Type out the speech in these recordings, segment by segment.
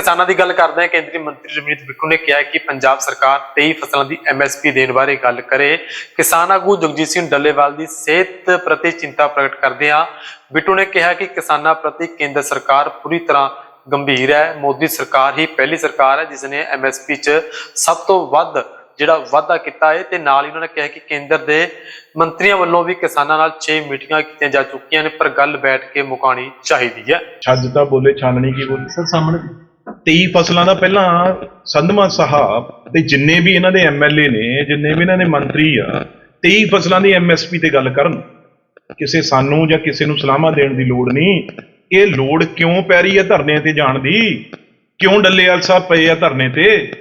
ਕਿਸਾਨਾਂ ਦੀ ਗੱਲ ਕਰਦੇ ਹਾਂ, ਕੇਂਦਰੀ ਮੰਤਰੀ ਰਮਨੀਤ ਬਿੱਟੂ ਨੇ ਕਿਹਾ ਕਿ ਪੰਜਾਬ ਸਰਕਾਰ 23 ਫਸਲਾਂ ਦੀ ਐਮਐਸਪੀ ਦੇਣ ਬਾਰੇ ਗੱਲ ਕਰੇ। ਕਿਸਾਨ ਆਗੂ ਜਗਜੀਤ ਸਿੰਘ ਡੱਲੇਵਾਲ ਦੀ ਸਿਹਤ ਪ੍ਰਤੀ ਚਿੰਤਾ ਪ੍ਰਗਟ ਕਰਦੇ ਹਾਂ। ਬਿੱਟੂ ਨੇ ਕਿਹਾ ਕਿ ਕਿਸਾਨਾਂ ਪ੍ਰਤੀ ਕੇਂਦਰ ਸਰਕਾਰ ਪੂਰੀ ਤਰ੍ਹਾਂ ਗੰਭੀਰ ਹੈ। ਮੋਦੀ ਸਰਕਾਰ ਹੀ ਪਹਿਲੀ ਸਰਕਾਰ ਹੈ ਜਿਸ ਨੇ ਐਮਐਸਪੀ 'ਚ ਸਭ ਤੋਂ ਵੱਧ ਜਿਹੜਾ ਵਾਅਦਾ ਕੀਤਾ ਹੈ ਤੇ ਨਾਲ ਹੀ ਉਹਨਾਂ ਨੇ ਕਿਹਾ ਕਿ ਕੇਂਦਰ ਦੇ ਮੰਤਰੀਆਂ ਵੱਲੋਂ ਵੀ ਕਿਸਾਨਾਂ ਨਾਲ 6 ਮੀਟਿੰਗਾਂ ਕੀਤੀਆਂ ਜਾ ਚੁੱਕੀਆਂ ਨੇ ਪਰ ਗੱਲ ਬੈਠ ਕੇ ਮੁਕਾਣੀ ਚਾਹੀਦੀ ਹੈ। ਛੱਜ ਤਾਂ ਬੋਲੇ ਛਾਨਣੀ ਕੀ ਬੋਲੀ? ਸਰ, ਸਾਹਮਣੇ 23 ਫਸਲਾਂ ਦਾ ਪਹਿਲਾਂ ਸੰਧਮਾ ਸਾਹਿਬ ਤੇ ਜਿੰਨੇ ਵੀ ਇਹਨਾਂ ਦੇ ਐਮਐਲਏ ਨੇ, ਜਿੰਨੇ ਵੀ ਇਹਨਾਂ ਦੇ ਮੰਤਰੀ ਆ 23 ਫਸਲਾਂ ਦੀ ਐਮਐਸਪੀ ਤੇ ਗੱਲ ਕਰਨ। ਕਿਸੇ ਸਾਨੂੰ ਜਾਂ ਕਿਸੇ ਨੂੰ ਸਲਾਹਾਂ ਦੇਣ ਦੀ ਲੋੜ ਨਹੀਂ। ਇਹ ਲੋੜ ਕਿਉਂ ਪੈ ਰਹੀ ਹੈ ਧਰਨੇ ਤੇ ਜਾਣ ਦੀ? ਕਿਉਂ ਡੱਲੇਵਾਲ ਸਾਹਿਬ ਪਏ ਆ ਧਰਨੇ ਤੇ?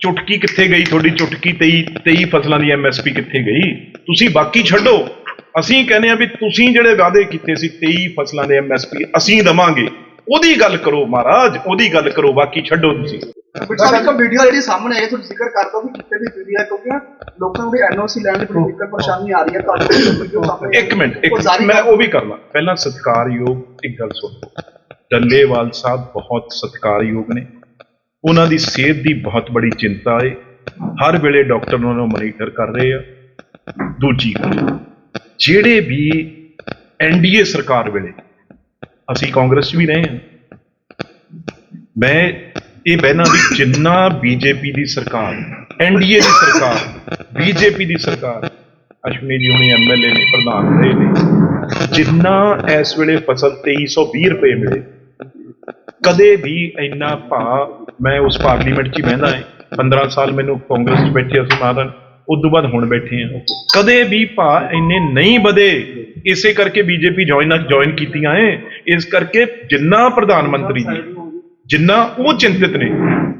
ਚੁਟਕੀ ਕਿੱਥੇ ਗਈ ਤੁਹਾਡੀ ਚੁਟਕੀ 23 23 ਫਸਲਾਂ ਦੀ ਐਮਐਸਪੀ ਕਿੱਥੇ ਗਈ? ਤੁਸੀਂ ਬਾਕੀ ਛੱਡੋ। ਅਸੀਂ ਕਹਿੰਦੇ ਆ ਵੀ ਤੁਸੀਂ ਜਿਹੜੇ ਵਾਅਦੇ ਕੀਤੇ ਸੀ 23 ਫਸਲਾਂ ਦੇ ਐਮਐਸਪੀ ਅਸੀਂ ਦਵਾਂਗੇ। ਉਹਦੀ ਗੱਲ ਕਰੋ ਮਹਾਰਾਜ ਉਹਦੀ ਗੱਲ ਕਰੋ ਬਾਕੀ ਛੱਡੋ ਤੁਸੀਂ। ਸਰ ਇੱਕ ਵੀਡੀਓ ਜਿਹੜੀ ਸਾਹਮਣੇ ਆਈ ਤੁਸੀਂ ਜ਼ਿਕਰ ਕਰ ਦੋ ਕਿ ਕਿਤੇ ਦੀ ਵੀਡੀਓ ਹੈ ਕਿਉਂਕਿ ਲੋਕਾਂ ਨੂੰ ਵੀ ਐਨਓਸੀ ਲੈਣ ਦੀ ਬੜੀ ਦਿੱਕਤ ਪਰੇਸ਼ਾਨੀ ਆ ਰਹੀ ਹੈ ਤੁਹਾਡੇ ਵੀਡੀਓ ਸਾਹਮਣੇ ਇੱਕ ਮਿੰਟ ਇੱਕ ਉਹ ਜਾਰੀ ਮੈਂ ਕਰ- ਉਹ ਵੀ ਕਰਨਾ ਪਹਿਲਾਂ ਸਤਿਕਾਰਯੋਗ ਇੱਕ ਗੱਲ ਸੁਣੋ। ਡੱਲੇਵਾਲ ਸਾਹਿਬ ਬਹੁਤ ਸਤਿਕਾਰਯੋਗ ਨੇ। ਉਹਨਾਂ ਦੀ ਸਿਹਤ ਦੀ ਬਹੁਤ ਬੜੀ ਚਿੰਤਾ ਹੈ ਹਰ ਵੇਲੇ ਡਾਕਟਰ ਉਹਨਾਂ ਨੂੰ ਮੋਨੀਟਰ ਕਰ ਰਹੇ ਆ। ਦੂਜੀ ਗੱਲ ਜਿਹੜੇ ਵੀ ਐਨਡੀਏ ਸਰਕਾਰ ਵੇਲੇ ਅਸੀਂ ਕਾਂਗਰਸ 'ਚ ਵੀ ਰਹੇ ਹਾਂ। ਮੈਂ ਇਹ ਬਹਿਨਾ ਵੀ ਜਿੰਨਾ ਬੀਜੇਪੀ ਦੀ ਸਰਕਾਰ ਐਨਡੀਏ ਦੀ ਸਰਕਾਰ, ਬੀਜੇਪੀ ਦੀ ਸਰਕਾਰ ਅਸ਼ਵਨੀ ਜੀ ਹੁਣੀ ਐਮਐਲਏ ਨੇ, ਪ੍ਰਧਾਨ ਰਹੇ ਨੇ, ਜਿੰਨਾ ਇਸ ਵੇਲੇ ਫਸਲ 2320 ਰੁਪਏ ਮਿਲੇ, ਕਦੇ ਵੀ ਇੰਨਾ ਭਾ ਮੈਂ ਉਸ ਪਾਰਲੀਮੈਂਟ 'ਚ ਹੀ ਬਹਿੰਦਾ ਹੈ। 15 ਸਾਲ ਮੈਨੂੰ ਕਾਂਗਰਸ 'ਚ ਬੈਠੇ ਅਸੀਂ ਮਾਰਨ ਉਸ ਤੋਂ ਬਾਅਦ ਹੁਣ ਬੈਠੇ ਆ। ਕਦੇ ਵੀ ਭਾ ਇੰਨੇ ਨਹੀਂ ਵਧੇ, ਇਸੇ ਕਰਕੇ ਬੀਜੇਪੀ ਜੁਆਇਨ ਜੁਆਇਨ ਕੀਤੀਆਂ ਏ ਇਸ ਕਰਕੇ ਜਿੰਨਾ ਪ੍ਰਧਾਨ ਮੰਤਰੀ ਜੀ, ਜਿੰਨਾ ਉਹ ਚਿੰਤਿਤ ਨੇ,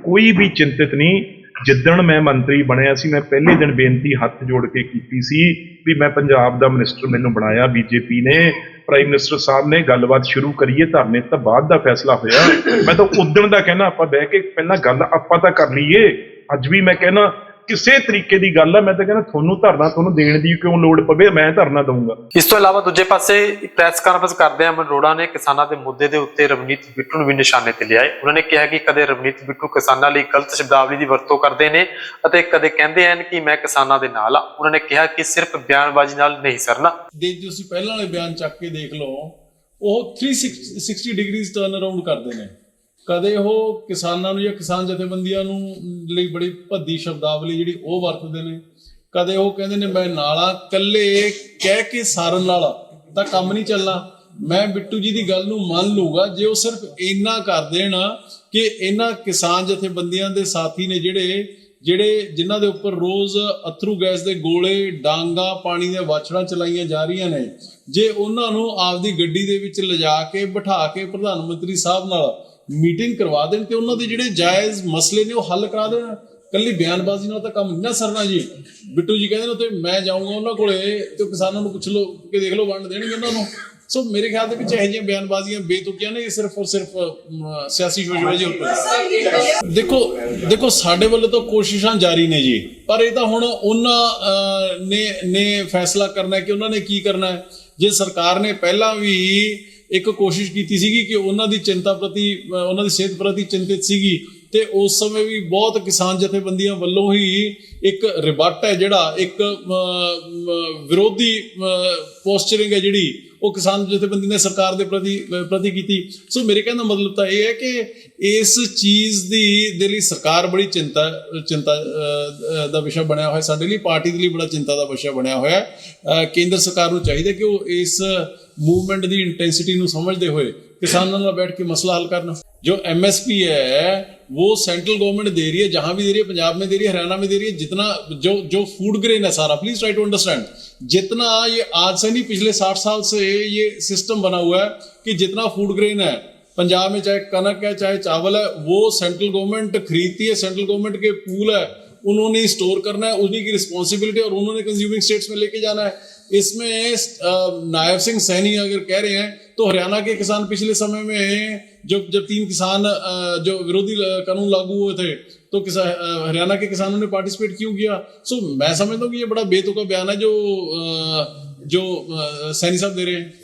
ਕੋਈ ਵੀ ਚਿੰਤਿਤ ਨਹੀਂ। ਜਿੱਦਣ ਮੈਂ ਮੰਤਰੀ ਬਣਿਆ ਸੀ, ਮੈਂ ਪਹਿਲੇ ਦਿਨ ਬੇਨਤੀ ਹੱਥ ਜੋੜ ਕੇ ਕੀਤੀ ਸੀ ਵੀ ਮੈਂ ਪੰਜਾਬ ਦਾ ਮਿਨਿਸਟਰ ਮੈਨੂੰ ਬਣਾਇਆ, ਬੀਜੇਪੀ ਨੇ। ਪ੍ਰਾਈਮ ਮਿਨਿਸਟਰ ਸਾਹਿਬ ਨੇ ਗੱਲਬਾਤ ਸ਼ੁਰੂ ਕਰੀਏ, ਧਰਨੇ ਤੋਂ ਬਾਅਦ ਦਾ ਫੈਸਲਾ ਹੋਇਆ। ਮੈਂ ਤਾਂ ਉਦਣ ਦਾ ਕਹਿਣਾ, ਆਪਾਂ ਬਹਿ ਕੇ ਪਹਿਲਾਂ ਗੱਲ ਆਪਾਂ ਤਾਂ ਕਰ ਲਈਏ। ਅੱਜ ਵੀ ਮੈਂ ਕਹਿਣਾ ਕਿਸੇ ਤਰੀਕੇ ਦੀ ਗੱਲ ਆ ਮੈਂ ਤਾਂ ਕਹਿੰਦਾ ਤੁਹਾਨੂੰ ਧਰਨਾ ਤੁਹਾਨੂੰ ਦੇਣ ਦੀ ਕਿਉਂ ਲੋੜ ਪਵੇ ਮੈਂ ਧਰਨਾ ਦਊਂਗਾ। ਇਸ ਤੋਂ ਇਲਾਵਾ ਦੂਜੇ ਪਾਸੇ ਪ੍ਰੈਸ ਕਾਨਫਰੰਸ ਕਰਦੇ ਆ ਮਨਰੋੜਾ ਨੇ ਕਿਸਾਨਾਂ ਦੇ ਮੁੱਦੇ ਦੇ ਉੱਤੇ ਰਵਨੀਤ ਬਿੱਟੂ ਨੂੰ ਵੀ ਨਿਸ਼ਾਨੇ ਤੇ ਲਿਆਏ। ਉਹਨਾਂ ਨੇ ਕਿਹਾ ਕਿ ਕਦੇ ਰਵਨੀਤ ਬਿੱਟੂ ਕਿਸਾਨਾਂ ਲਈ ਗਲਤ ਸ਼ਬਦਾਵਲੀ ਦੀ ਵਰਤੋਂ ਕਰਦੇ ਨੇ ਅਤੇ ਕਦੇ ਕਹਿੰਦੇ ਹਨ ਕਿ ਮੈਂ ਕਿਸਾਨਾਂ ਦੇ ਨਾਲ ਆ। ਉਹਨਾਂ ਨੇ ਕਿਹਾ ਕਿ ਸਿਰਫ ਬਿਆਨਬਾਜ਼ੀ ਨਾਲ ਨਹੀਂ ਸਰਨਾ। ਦੇ ਜੇ ਤੁਸੀਂ ਪਹਿਲਾਂ ਵਾਲੇ ਬਿਆਨ ਚੱਕ ਕੇ ਦੇਖ ਲਓ ਉਹ 360 ਡਿਗਰੀਜ਼ ਟਰਨ ਅਰਾਊਂਡ ਕਰਦੇ ਨੇ। ਕਦੇ ਉਹ ਕਿਸਾਨਾਂ ਨੂੰ ਜਾਂ ਕਿਸਾਨ ਜਥੇਬੰਦੀਆਂ ਨੂੰ ਲਈ ਬੜੀ ਭੱਦੀ ਸ਼ਬਦਾਵਲੀ ਜਿਹੜੀ ਉਹ ਵਰਤਦੇ ਨੇ। ਕਦੇ ਉਹ ਕਹਿੰਦੇ ਨੇ, ਮੈਂ ਨਾਲਾ ਕੱਲੇ ਕਹਿ ਕੇ ਸਾਰਨ ਨਾਲ ਤਾਂ ਕੰਮ ਨਹੀਂ ਚੱਲਣਾ। ਮੈਂ ਬਿੱਟੂ ਜੀ ਦੀ ਗੱਲ ਨੂੰ ਮੰਨ ਲੂਗਾ ਜੇ ਉਹ ਸਿਰਫ ਇੰਨਾ ਕਰ ਦੇਣ ਕਿ ਇਹਨਾਂ ਕਿਸਾਨ ਜਥੇਬੰਦੀਆਂ ਦੇ ਸਾਥੀ ਨੇ ਜਿਹੜੇ ਜਿਹੜੇ ਜਿਨ੍ਹਾਂ ਦੇ ਉੱਪਰ ਰੋਜ਼ ਅਥਰੂ ਗੈਸ ਦੇ ਗੋਲੇ, ਡਾਂਗਾ ਪਾਣੀ ਦੀਆਂ ਵਾਛੜਾਂ ਚਲਾਈਆਂ ਜਾ ਰਹੀਆਂ ਨੇ, ਜੇ ਉਹਨਾਂ ਨੂੰ ਆਪਦੀ ਗੱਡੀ ਦੇ ਵਿੱਚ ਲਿਜਾ ਕੇ ਬਿਠਾ ਕੇ ਪ੍ਰਧਾਨ ਮੰਤਰੀ ਸਾਹਿਬ ਨਾਲ ਮੀਟਿੰਗ ਕਰਵਾ ਦੇਣ ਤੇ ਉਹਨਾਂ ਦੇ ਜਿਹੜੇ ਜਾਇਜ਼ ਮਸਲੇ ਨੇ ਉਹ ਹੱਲ ਕਰਾ ਦੇਣ। ਕੱਲੀ ਬਿਆਨਬਾਜ਼ੀ ਨਾਲ ਤਾਂ ਕੰਮ ਨਹੀਂ ਨਾ ਸਰਨਾ ਜੀ। ਬਿੱਟੂ ਜੀ ਕਹਿੰਦੇ ਨੇ ਤੇ ਮੈਂ ਜਾਊਂਗਾ ਉਹਨਾਂ ਕੋਲੇ ਤੇ ਕਿਸਾਨਾਂ ਨੂੰ ਪੁੱਛ ਲਓ ਕਿ ਦੇਖ ਲਓ ਵੰਡ ਦੇਣਗੇ ਉਹਨਾਂ ਨੂੰ। ਸੋ ਮੇਰੇ ਖਿਆਲ ਦੇ ਵਿੱਚ ਇਹੋ ਜਿਹੀਆਂ ਬਿਆਨਬਾਜ਼ੀਆਂ ਬੇਤੁਕੀਆਂ ਨੇ ਇਹ ਸਿਰਫ ਔਰ ਸਿਰਫ ਅਮ, ਸਿਆਸੀ ਸ਼ੋਸ਼ੇਬਾਜ਼ੀ ਉੱਪਰ ਦੇਖੋ ਦੇਖੋ ਸਾਡੇ ਵੱਲੋਂ ਤਾਂ ਕੋਸ਼ਿਸ਼ਾਂ ਜਾਰੀ ਨੇ ਜੀ। ਪਰ ਇਹ ਤਾਂ ਹੁਣ ਉਹਨਾਂ ਨੇ ਨੇ ਫੈਸਲਾ ਕਰਨਾ ਕਿ ਉਹਨਾਂ ਨੇ ਕੀ ਕਰਨਾ ਹੈ। ਜੇ ਸਰਕਾਰ ਨੇ ਪਹਿਲਾਂ ਵੀ ਇੱਕ ਕੋਸ਼ਿਸ਼ ਕੀਤੀ ਸੀਗੀ ਕਿ ਉਹਨਾਂ ਦੀ ਚਿੰਤਾ ਪ੍ਰਤੀ ਉਹਨਾਂ ਦੀ ਸਿਹਤ ਪ੍ਰਤੀ ਚਿੰਤਿਤ ਸੀਗੀ ਤੇ ਉਸ ਸਮੇਂ ਵੀ ਬਹੁਤ ਕਿਸਾਨ ਜਥੇਬੰਦੀਆਂ ਵੱਲੋਂ ਹੀ ਇੱਕ ਰਿਬਟ ਹੈ ਜਿਹੜਾ, ਇੱਕ ਵਿਰੋਧੀ ਪੋਸਚਰਿੰਗ ਹੈ ਜਿਹੜੀ ਉਹ ਕਿਸਾਨ ਜਥੇਬੰਦੀ ਨੇ ਸਰਕਾਰ ਦੇ ਪ੍ਰਤੀ ਪ੍ਰਤੀ ਕੀਤੀ। ਸੋ ਮੇਰੇ ਕਹਿਣ ਦਾ ਮਤਲਬ ਤਾਂ ਇਹ ਹੈ ਕਿ ਇਸ ਚੀਜ਼ ਦੀ, ਦੇ ਲਈ ਸਰਕਾਰ ਬੜੀ ਚਿੰਤਾ ਚਿੰਤਾ ਦਾ ਵਿਸ਼ਾ ਬਣਿਆ ਹੋਇਆ। ਸਾਡੇ ਲਈ ਪਾਰਟੀ ਦੇ ਲਈ ਬੜਾ ਚਿੰਤਾ ਦਾ ਵਿਸ਼ਾ ਬਣਿਆ ਹੋਇਆ। ਕੇਂਦਰ ਸਰਕਾਰ ਨੂੰ ਚਾਹੀਦਾ ਕਿ ਉਹ ਇਸ ਮੂਵਮੈਂਟ ਦੀ ਇੰਟੈਂਸਿਟੀ ਨੂੰ ਸਮਝਦੇ ਹੋਏ ਕਿਸਾਨਾਂ ਨਾਲ ਬੈਠ ਕੇ ਮਸਲਾ ਹੱਲ ਕਰਨ। जो एमएसपी है वो सेंट्रल गवर्नमेंट दे रही है जहां भी दे रही है पंजाब में दे रही है हरियाणा में दे रही है जितना जो जो फूड ग्रेन है सारा प्लीज ट्राई टू अंडरस्टैंड जितना ये आज से नहीं पिछले साठ साल से ये सिस्टम बना हुआ है कि जितना फूड ग्रेन है पंजाब में चाहे कनक है चाहे चावल है वो सेंट्रल गवर्नमेंट खरीदती है सेंट्रल गवर्नमेंट के पूल है उन्होंने स्टोर करना है, उन्हीं की रिस्पॉन्सिबिलिटी और उन्होंने कंज्यूमिंग स्टेट्स में लेके जाना है। इसमें नायब सिंह सैनी अगर कह रहे हैं तो हरियाणा के किसान पिछले समय में जब जब तीन किसान जो विरोधी कानून लागू हुए थे तो हरियाणा के किसानों ने पार्टिसिपेट क्यों किया? सो मैं समझता हूँ कि ये बड़ा बेतुका बयान है जो जो सैनी साहब दे रहे हैं।